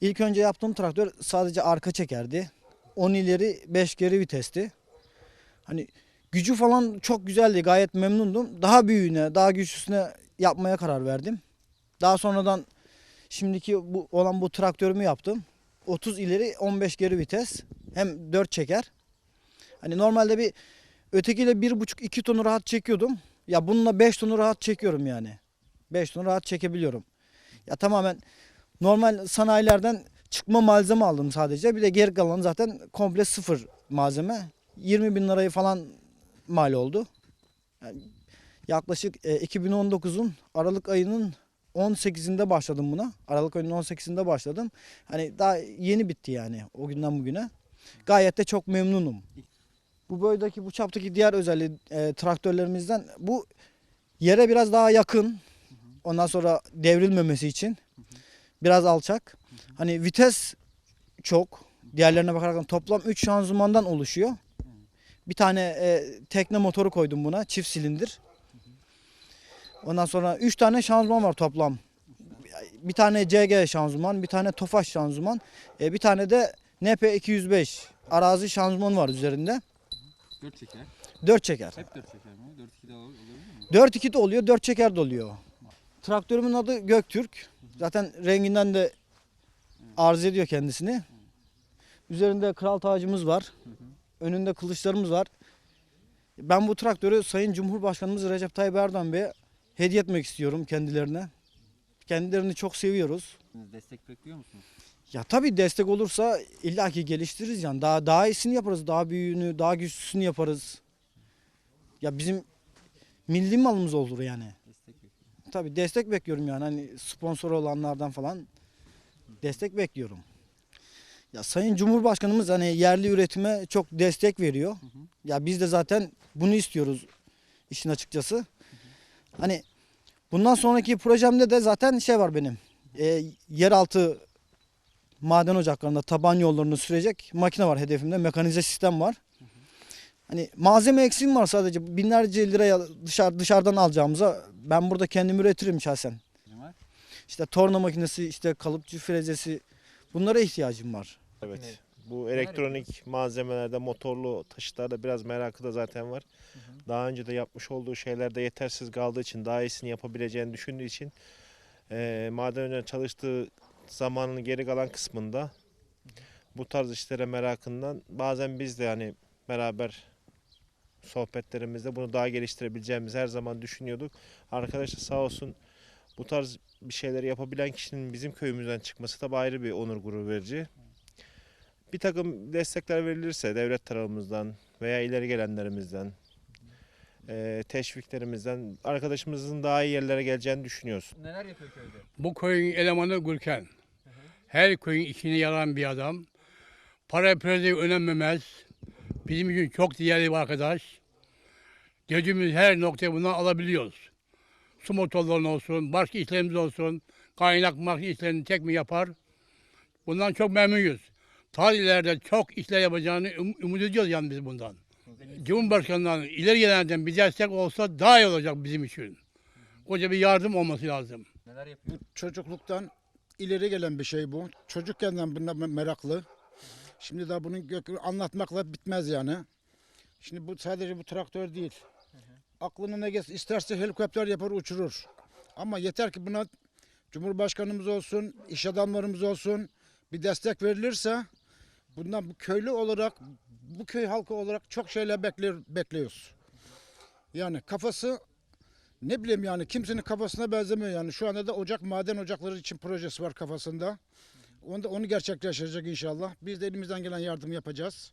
İlk önce yaptığım traktör sadece arka çekerdi. 10 ileri 5 geri vitesti. Hani gücü falan çok güzeldi. Gayet memnundum. Daha büyüğüne, daha güçlüsüne yapmaya karar verdim. Daha sonradan şimdiki bu olan bu traktörümü yaptım. 30 ileri 15 geri vites. Hem 4 çeker. Hani normalde bir ötekiyle 1,5-2 tonu rahat çekiyordum. Ya bununla 5 tonu rahat çekiyorum yani. 5 tonu rahat çekebiliyorum. Ya tamamen normal sanayilerden çıkma malzeme aldım sadece. Bir de geri kalan zaten komple sıfır malzeme. 20 bin lirayı falan mal oldu. Yani yaklaşık e, 2019'un Aralık ayının 18'inde başladım buna. Aralık ayının 18'inde başladım. Hani daha yeni bitti yani o günden bugüne. Gayet de çok memnunum. Bu boydaki bu çaptaki diğer özelliği e, traktörlerimizden bu yere biraz daha yakın. Ondan sonra devrilmemesi için biraz alçak. Hani vites çok. Diğerlerine bakarak toplam 3 şanzımandan oluşuyor. Bir tane e, tekne motoru koydum buna. Çift silindir. Ondan sonra 3 tane şanzıman var toplam. Bir tane CG şanzıman, bir tane Tofaş şanzıman, e, bir tane de NP205 arazi şanzıman var üzerinde. 4 çeker. 4 çeker. Hep 4 çeker mi? 4 2 de olur, olabilir mi? 4-2 de oluyor, 4 çeker de oluyor. Traktörümün adı Göktürk. Zaten renginden de arz ediyor kendisini. Üzerinde kral tacımız var. Önünde kılıçlarımız var. Ben bu traktörü Sayın Cumhurbaşkanımız Recep Tayyip Erdoğan Bey'e hediye etmek istiyorum kendilerine. Kendilerini çok seviyoruz. Destek bekliyor musunuz? Ya tabii destek olursa illaki geliştiririz yani. Daha daha iyisini yaparız. Daha büyüğünü, daha güçlüsünü yaparız. Ya bizim milli malımız olur yani. Tabii destek bekliyorum yani hani sponsor olanlardan falan destek bekliyorum. Ya Sayın Cumhurbaşkanımız hani yerli üretime çok destek veriyor. Ya biz de zaten bunu istiyoruz işin açıkçası. Hani bundan sonraki projemde de zaten şey var benim. E, yeraltı maden ocaklarında taban yollarını sürecek makine var hedefimde. Mekanize sistem var. Hani malzeme eksiğim var sadece. Binlerce liraya dışarı, dışarıdan alacağımıza ben burada kendim üretirim şahsen. Ne var? İşte torna makinesi, işte kalıpçı frezesi bunlara ihtiyacım var. Evet. Bu elektronik malzemelerde, motorlu taşıtlarda biraz merakı da zaten var. Daha önce de yapmış olduğu şeylerde yetersiz kaldığı için, daha iyisini yapabileceğini düşündüğü için eee maden önce çalıştığı zamanın geri kalan kısmında bu tarz işlere merakından bazen biz de hani beraber sohbetlerimizde bunu daha geliştirebileceğimizi her zaman düşünüyorduk. Arkadaşlar sağ olsun bu tarz bir şeyleri yapabilen kişinin bizim köyümüzden çıkması tabii ayrı bir onur gurur verici. Bir takım destekler verilirse devlet tarafımızdan veya ileri gelenlerimizden, eee, teşviklerimizden arkadaşımızın daha iyi yerlere geleceğini düşünüyoruz. Neler yapıyor köyde? Bu köyün elemanı Gürken. Her köyün işine yaran bir adam. Para pürede önemlemez. Bizim için çok değerli bir arkadaş. Gözümüz her noktaya bundan alabiliyoruz. Su motorlarının olsun, başka işlerimiz olsun, kaynak makine işlerini tek mi yapar? Bundan çok memnunuz. Tarihlerde çok işler yapacağını um- umut ediyoruz yani biz bundan. Cumhurbaşkanından ileri gelenlerden bir destek olsa daha iyi olacak bizim için. Koca bir yardım olması lazım. Neler yapıyor? çocukluktan ileri gelen bir şey bu. Çocukken buna me- meraklı. Şimdi daha bunun anlatmakla bitmez yani. Şimdi bu sadece bu traktör değil. Aklına ne gelsin isterse helikopter yapar uçurur. Ama yeter ki buna Cumhurbaşkanımız olsun, iş adamlarımız olsun bir destek verilirse bundan bu köylü olarak bu köy halkı olarak çok şeyler bekliyor, bekliyoruz. Yani kafası ne bileyim yani kimsenin kafasına benzemiyor yani. Şu anda da ocak maden ocakları için projesi var kafasında. Onu da onu gerçekleştirecek inşallah. Biz de elimizden gelen yardım yapacağız.